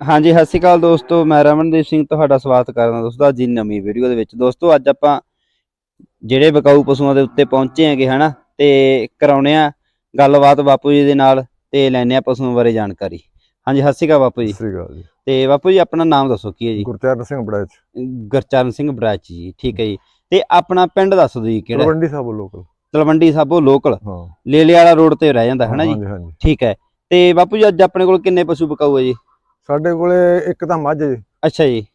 ਹਾਂਜੀ ਸਤਿ ਸ਼੍ਰੀ ਅਕਾਲ ਦੋਸਤੋ ਮੈਂ ਰਮਨਦੀਪ ਸਿੰਘ ਤੁਹਾਡਾ ਸਵਾਗਤ ਕਰਦਾ ਦੋਸਤੋ ਅੱਜ ਦੀ ਨਵੀਂ ਵੀਡੀਓ ਦੇ ਵਿੱਚ। ਦੋਸਤੋ ਅੱਜ ਆਪਾਂ ਜਿਹੜੇ ਵਿਕਾਊ ਪਸ਼ੂਆਂ ਦੇ ਉੱਤੇ ਪਹੁੰਚੇ ਹੈਗੇ ਹਨਾ ਤੇ ਕਰਾਉਣੇ ਆ ਗੱਲਬਾਤ ਬਾਪੂ ਜੀ ਦੇ ਨਾਲ ਤੇ ਲੈਣੇ ਆ ਪਸ਼ੂਆਂ ਬਾਰੇ ਜਾਣਕਾਰੀ। ਹਾਂਜੀ ਸਤਿ ਸ਼੍ਰੀ ਅਕਾਲ ਬਾਪੂ ਜੀ। ਸ੍ਰੀ ਅਕਾਲ ਜੀ। ਤੇ ਬਾਪੂ ਜੀ ਆਪਣਾ ਨਾਮ ਦੱਸੋ ਕੀ ਹੈ ਜੀ? ਗੁਰਚਰਨ ਸਿੰਘ ਬੜਾਚ। ਗੁਰਚਰਨ ਸਿੰਘ ਬਰਾਚ ਜੀ ਠੀਕ ਹੈ ਜੀ। ਤੇ ਆਪਣਾ ਪਿੰਡ ਦੱਸ ਦਿਓ ਜੀ ਕਿਹੜਾ? ਤਲਵੰਡੀ ਸਾਹਿਬ ਲੋਕਲ ਤਲਵੰਡੀ ਸਾਬੋ ਲੋਕਲ ਹਾਂ। ਲੇਲੇ ਵਾਲਾ ਰੋਡ ਤੇ ਰਹਿ ਜਾਂਦਾ ਹਨਾ ਜੀ? ਠੀਕ ਹੈ। ਤੇ ਬਾਪੂ ਜੀ ਅੱਜ ਆਪਣੇ ਕੋਲ ਕਿੰਨੇ ਪਸ਼ੂ ਵਿਕਾਊ ਹੈ ਜੀ? ਸਾਡੇ ਕੋਲੇ ਇੱਕ ਤਾਂ ਮੱਝ ਹੈ ਜੀ, ਅੱਛਾ ਜੀ।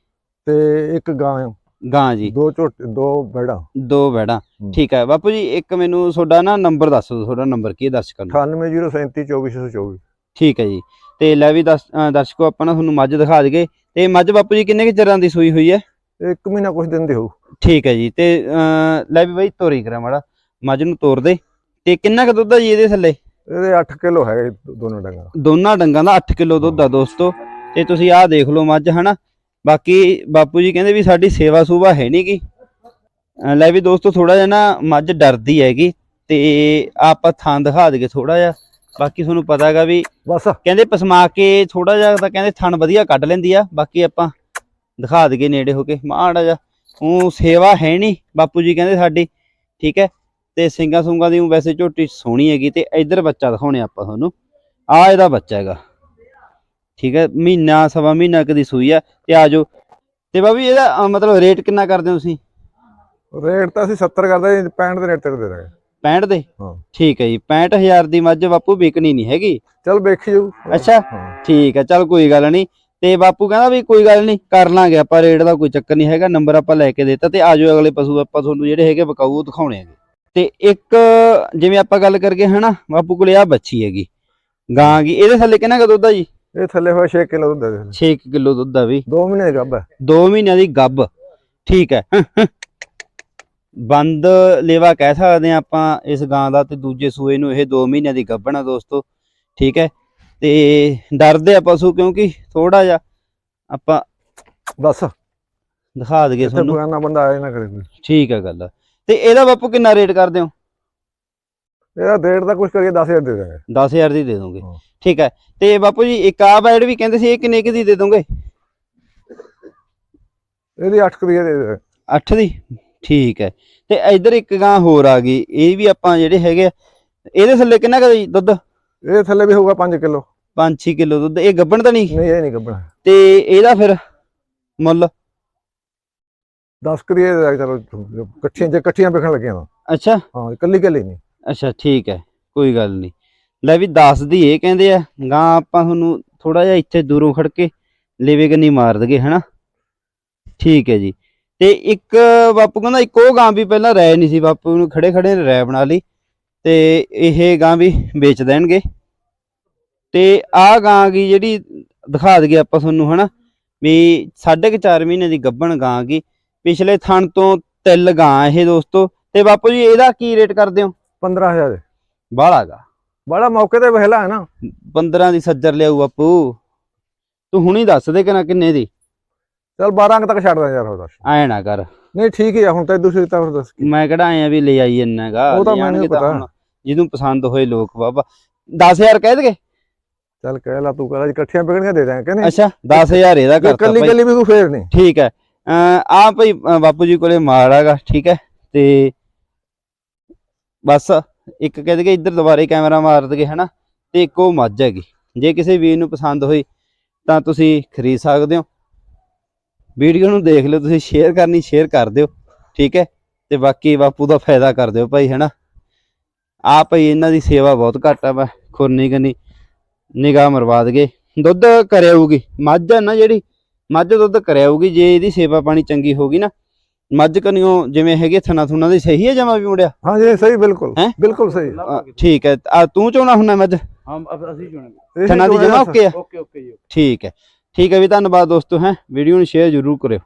ਤੇ ਇੱਕ ਗਾਂ ਗਾਂ ਜੀ। ਦੋ ਝੋਟੇ ਦੋ ਬੈੜਾਂ। ਦੋ ਬੈੜਾਂ। ਹੂੰ। ਠੀਕ ਹੈ ਬਾਪੂ ਜੀ ਇੱਕ ਮੈਨੂੰ ਤੁਹਾਡਾ ਨਾ ਨੰਬਰ ਦੱਸ ਦਿਓ ਤੁਹਾਡਾ ਨੰਬਰ ਕੀ ਹੈ ਦਰਸ਼ਕਾਂ ਨੂੰ? 9803324424 ਠੀਕ ਹੈ ਜੀ। ਤੇ ਲੈ ਵੀ ਦਰਸ਼ਕੋ ਆਪਾਂ ਨਾ ਤੁਹਾਨੂੰ ਮੱਝ ਦਿਖਾ ਦਈਏ। ਤੇ ਮੱਝ ਬਾਪੂ ਜੀ ਕਿੰਨੇ ਕੁ ਚਿਰਾਂ ਦੀ ਸੂਈ ਹੋਈ ਹੈ? ਇੱਕ ਮਹੀਨਾ ਕੁਝ ਦਿਨ ਦੇ ਹੋ ਠੀਕ ਹੈ ਜੀ। ਤੇ ਲੈ ਵੀ ਬਾਈ ਤੋਰੀ ਕਰਾਂ ਮਾੜਾ। ਮੱਝ ਨੂੰ ਤੋਰ ਦੇ। ਤੇ ਕਿੰਨਾ ਕੁ ਦੁੱਧ ਆ ਜੀ ਇਹਦੇ ਥੱਲੇ? ਇਹਦੇ 8 ਕਿਲੋ ਦੋ- ਦੋਨੋਂ ਡੰਗਾਂ ਦੋਨਾਂ ਡੰਗਾਂ ਦਾ 8 ਕਿਲੋ ਦੁੱਧ ਆ ਦੋਸਤੋ। ਤੇ ਤੁਸੀਂ ਆਹ ਦੇਖ ਲਓ ਮੱਝ ਹਨਾ? ਬਾਕੀ ਬਾਪੂ ਜੀ ਕਹਿੰਦੇ ਵੀ ਸਾਡੀ ਸੇਵਾ ਸੂਵਾ ਹੈ ਨਹੀਂ ਗੀ। ਲੈ ਵੀ ਦੋਸਤੋ ਥੋੜਾ ਜਿਹਾ ਨਾ ਮੱਝ ਡਰਦੀ ਹੈਗੀ ਤੇ ਆਪਾਂ ਥਾਂ ਦਿਖਾ ਦਈਏ ਥੋੜਾ ਜਿਹਾ। ਬਾਕੀ ਤੁਹਾਨੂੰ ਪਤਾ ਹੈਗਾ ਵੀ ਬਸ। ਕਹਿੰਦੇ ਪਸਮਾ ਕੇ ਥੋੜਾ ਜਿਹਾ ਤਾਂ ਕਹਿੰਦੇ ਥਣ ਵਧੀਆ ਕੱਢ ਲੈਂਦੀ ਆ। ਬਾਕੀ ਆਪਾਂ ਦਿਖਾ ਦਈਏ ਨੇੜੇ ਹੋ ਕੇ ਮਾੜਾ ਜਿਹਾ। ਉਹ ਸੇਵਾ ਹੈ ਨਹੀਂ ਬਾਪੂ ਜੀ ਕਹਿੰਦੇ ਸਾਡੀ ਠੀਕ ਹੈ? ਤੇ ਸਿੰਘਾਂ ਸੁੰਗਾਂ ਦੀ ਵੈਸੇ ਝੋਟੀ ਸੋਹਣੀ ਹੈਗੀ ਤੇ ਇੱਧਰ ਬੱਚਾ ਦਿਖਾਉਣੇ ਆਪਾਂ ਤੁਹਾਨੂੰ। ਆ ਇਹਦਾ ਬੱਚਾ ਹੈਗਾ। ਠੀਕ ਹੈ ਮਹੀਨਾ ਸਵਾ ਮਹੀਨਾ ਕਦੀ ਸੂਈ ਆ ਤੇ ਆ ਜਾਓ। ਤੇ ਬਾਬੀ ਇਹਦਾ ਮਤਲਬ ਰੇਟ ਕਿੰਨਾ ਕਰਦੇ ਹੋ ਤੁਸੀਂ? ਰੇਟ ਤਾਂ ਅਸੀਂ 70 ਕਰਦੇ ਜੀ 65 ਦੇ ਰੇਟ ਤੇ ਦੇ ਦਾਂਗੇ। 65 ਦੇ? ਹਾਂ। ਠੀਕ ਹੈ ਜੀ 65000 ਦੀ ਮੱਝ ਬਾਪੂ ਵਿਕਣੀ ਨਹੀਂ ਹੈਗੀ। ਚਲ ਵੇਖੀ ਜਾਊ ਅੱਛਾ। ਹਾਂ। ਠੀਕ ਹੈ ਚੱਲ ਕੋਈ ਗੱਲ ਨਹੀਂ। ਤੇ ਬਾਪੂ ਕਹਿੰਦਾ ਵੀ ਕੋਈ ਗੱਲ ਨਹੀਂ ਕਰ ਲਾਂਗੇ ਆਪਾਂ ਰੇਟ ਦਾ ਕੋਈ ਚੱਕਰ ਨਹੀਂ ਹੈਗਾ ਨੰਬਰ ਆਪਾਂ ਲੈ ਕੇ ਦਿੱਤਾ ਤੇ ਆਜੋ ਅਗਲੇ ਪਸ਼ੂ ਆਪਾਂ ਤੁਹਾਨੂੰ ਜਿਹੜੇ ਹੈਗੇ ਵਿਕਾਊ ਉਹ ਦਿਖਾਉਣੇ ਹੈਗੇ। ਤੇ ਇੱਕ ਜਿਵੇਂ ਆਪਾਂ ਗੱਲ ਕਰਗੇ ਹਨਾ ਬਾਪੂ ਕੋਲੇ ਆ ਬੱਚੀ ਹੈਗੀ ਗਾਂ ਗੀ ਇਹਦੇ ਥੱਲੇ ਕਿੰਨਾ ਕੁ ਦੁੱਧ ਆ ਜੀ? ਇਹ ਥੱਲੇ ਹੋਇਆ 6 ਕਿਲੋ ਦੁੱਧ ਦੇ 6 ਕਿਲੋ ਦੁੱਧ ਆ ਵੀ। ਦੋ ਮਹੀਨੇ ਦੀ ਗੱਭ ਹੈ 2 ਮਹੀਨਿਆਂ ਦੀ ਗੱਬ ਠੀਕ ਹੈ। ਬੰਦ ਲੇਵਾ ਕਹਿ ਸਕਦੇ ਆ ਆਪਾਂ ਇਸ ਗਾਂ ਦਾ ਤੇ ਦੂਜੇ ਸੂਏ ਨੂੰ ਇਹ 2 ਮਹੀਨਿਆਂ ਦੀ ਗੱਭਣ ਦੋਸਤੋ। ਠੀਕ ਹੈ। ਤੇ ਡਰਦੇ ਆ ਪਸ਼ੂ ਕਿਉਂਕਿ ਥੋੜਾ ਜਿਹਾ ਆਪਾਂ ਬਸ। ਦਿਖਾ ਦਈਏ ਤੁਹਾਨੂੰ। ਬਗਾਨਾ ਬੰਦਾ ਆਏ ਨਾ ਕਰੇ ਕੋਈ। ਠੀਕ ਹੈ ਗੱਲ। ਤੇ ਇਹਦਾ ਬਾਪੂ ਕਿੰਨਾ ਰੇਟ ਕਰਦੇ ਹੋ? ਇਹਦਾ ਰੇਟ ਦਾ ਕੁਝ ਕਰੀਏ 10000 ਦੇ ਦਾਂਗੇ। 10000 ਦੀ ਦੇ ਦੋਗੇ। ਠੀਕ ਹੈ। ਤੇ ਬਾਪੂ ਜੀ ਇੱਕ ਆ ਬੈਡ ਵੀ ਕਹਿੰਦੇ ਸੀ ਇਹ ਕਿੰਨੇ ਕੁ ਦੀ ਦੇ ਦੋਗੇ? ਇਹਦੀ 8 ਕਰੀਏ ਦੇ ਦਾਂਗੇ 8 ਦੀ। ਠੀਕ ਹੈ। ਤੇ ਇੱਧਰ ਇੱਕ ਗਾਂ ਹੋਰ ਆ ਗਈ ਇਹ ਵੀ ਆਪਾਂ ਜਿਹੜੇ ਹੈਗੇ ਇਹਦੇ ਥੱਲੇ ਕਿੰਨਾ ਕੁ ਦੁੱਧ? ਇਹ ਥੱਲੇ ਵੀ ਹੋਊਗਾ 5 ਕਿਲੋ। 5-6 ਕਿਲੋ ਦੁੱਧ। ਇਹ ਗੱਬਣ ਤਾਂ ਨਹੀਂ? ਨਹੀਂ ਇਹ ਨਹੀਂ ਗੱਭਣਾ ਤੇ ਇਹਦਾ ਫਿਰ ਮੁੱਲ? 10 ਕਰੀਏ ਦੇ ਚਲੋ ਇਕੱਠੀਆਂ ਜੇ ਇਕੱਠੀਆਂ ਵੇਖਣ ਲੱਗੀਆਂ ਅੱਛਾ। ਹਾਂ ਇਕੱਲੀ ਇਕੱਲੀ ਨਹੀਂ। ਅੱਛਾ, ਠੀਕ ਹੈ, ਕੋਈ ਗੱਲ ਨਹੀਂ। ਲੈ ਵੀ 10 ਦੀ ਇਹ ਕਹਿੰਦੇ ਆ ਗਾਂ ਆਪਾਂ ਤੁਹਾਨੂੰ ਥੋੜਾ ਜਿਹਾ ਇੱਥੇ ਦੂਰੋਂ ਖੜ ਕੇ ਲੇਵੇ ਕੰਨੀ ਮਾਰ ਦਗੇ ਹਨਾ? ਠੀਕ ਹੈ ਜੀ। ਤੇ ਇੱਕ ਬਾਪੂ ਕਹਿੰਦਾ, ਇੱਕ ਉਹ ਗਾਂ ਵੀ ਪਹਿਲਾਂ ਰਹਿ ਨਹੀਂ ਸੀ, ਬਾਪੂ ਨੂੰ ਖੜੇ ਖੜੇ ਨੇ ਰਹਿ ਬਣਾ ਲਈ। ਤੇ ਇਹ ਗਾਂ ਵੀ ਵੇਚ ਦੇਣਗੇ। ਤੇ ਆਹ ਗਾਂ ਗੀ ਜਿਹੜੀ ਦਿਖਾ ਦਈਏ ਆਪਾਂ ਤੁਹਾਨੂੰ, ਹਨਾ? ਵੀ ਸਾਢੇ ਕੁ ਚਾਰ ਮਹੀਨੇ ਦੀ ਗੱਭਣ ਗਾਂ ਗੀ ਪਿਛਲੇ ਥਣ ਤੋਂ ਤਿਲ ਗਾਂ ਇਹ ਦੋਸਤੋ। ਤੇ ਬਾਪੂ ਜੀ, ਇਹਦਾ ਕੀ ਰੇਟ ਕਰਦੇ ਹੋ? 15000 ਬਾਹਲਾ ਗਾ ਬੜਾ ਮੌਕੇ ਤੇ ਵਹਿਲਾ ਹੈ ਨਾ। 15 ਦੀ ਸੱਜਰ ਲਿਆਊ ਬਾਪੂ। ਤੂੰ ਹੁਣੀ ਦੱਸ ਦੇ ਕਿਨਾ ਕਿੰਨੇ ਦੀ? ਚਲ 12 ਅੰਕ ਤੱਕ ਛੱਡ ਦਾਂ ਯਾਰ ਹੋਰ ਦੱਸ। ਐ ਨਾ ਕਰ। ਨਹੀਂ ਠੀਕ ਹੀ ਆ ਹੁਣ ਤਾਂ ਦੂਸਰੀ ਤਾਂ ਦੱਸ। ਮੈਂ ਕਿਹੜਾ ਆਇਆ ਵੀ ਲੈ ਆਈ ਇੰਨਾਗਾ ਉਹ ਤਾਂ ਮੈਨੂੰ ਪਤਾ। ਜਿਹਨੂੰ ਪਸੰਦ ਹੋਏ ਲੋਕ ਬਾਬਾ। 10000 ਕਹਿ ਦਗੇ? ਚੱਲ ਕਹਿ ਲਾ ਤੂੰ ਕਹਿੰਦਾ ਇਕੱਠੀਆਂ ਵਿਕਣੀਆਂ ਦੇ ਦਾਂਗੇ ਕਹਿੰਦੇ ਅੱਛਾ 10000 ਇਹਦਾ ਕਰਤਾ ਕੱਲੀ ਕੱਲੀ ਵੀ ਕੋਈ ਫੇਰ ਨਹੀਂ। ਠੀਕ ਹੈ। ਆ ਭਾਈ ਬਾਪੂ ਜੀ ਕੋਲੇ ਮਾਲ ਹੈਗਾ ਠੀਕ ਹੈ। ਤੇ ਬਸ ਇੱਕ ਕਹਿ ਦਗੇ ਇੱਧਰ ਦੁਬਾਰੇ ਕੈਮਰਾ ਮਾਰ ਦਗੇ ਹਨਾ? ਤੇ ਇੱਕ ਉਹ ਮੱਝ ਹੈਗੀ। ਜੇ ਕਿਸੇ ਵੀਰ ਨੂੰ ਪਸੰਦ ਹੋਈ, ਤਾਂ ਤੁਸੀਂ ਖਰੀਦ ਸਕਦੇ ਹੋ। ਵੀਡੀਓ ਨੂੰ ਦੇਖ ਲਿਓ, ਤੁਸੀਂ ਸ਼ੇਅਰ ਕਰਨੀ ਸ਼ੇਅਰ ਕਰ ਦਿਓ, ਠੀਕ ਹੈ? ਤੇ ਬਾਕੀ ਬਾਪੂ ਦਾ ਫਾਇਦਾ ਕਰ ਦਿਓ ਭਾਈ, ਹੈਨਾ? ਆ ਭਾਈ, ਇਹਨਾਂ ਦੀ ਸੇਵਾ ਬਹੁਤ ਘੱਟ ਆ ਵਾ ਖੁਰਨੀ ਕਨੀ ਨਿਗਾਹ ਮਰਵਾ ਦਗੇ ਦੁੱਧ ਕਰਿਆਊਗੀ। ਮੱਝ ਆ ਨਾ ਜਿਹੜੀ, ਮੱਝ ਦੁੱਧ ਕਰਿਆਊਗੀ, ਜੇ ਇਹਦੀ ਸੇਵਾ ਪਾਣੀ ਚੰਗੀ ਹੋਗੀ ਨਾ ਮੱਝ ਕਨੀਓ ਜਿਵੇਂ ਹੈਗੇ ਥਣਾ ਥੁਣਾ ਦੀ ਸਹੀ ਹੈ ਜਮਾ ਵੀ ਮੁੰਡਿਆ? ਹਾਂ ਜੀ ਸਹੀ ਬਿਲਕੁਲ। ਹੈਂ? ਬਿਲਕੁਲ ਸਹੀ। ਅ, ਠੀਕ ਹੈ। ਆ ਤੂੰ ਚਾਹੁੰਦਾ ਹੁੰਨਾ ਮੱਝ? ਅਬ ਅਸੀਂ ਚੁਣਾਂਗੇ ਇਹੀ ਥਣਾ ਦੀ ਹੈ ਜਮਾ ਓਕੇ ਆ? ਓਕੇ ਓਕੇ ਜੀ ਠੀਕ ਹੈ। ਠੀਕ ਹੈ ਵੀ ਧੰਨਵਾਦ ਦੋਸਤੋ ਹੈ। ਵੀਡੀਓ ਨੂੰ ਸ਼ੇਅਰ ਜ਼ਰੂਰ ਕਰਿਓ।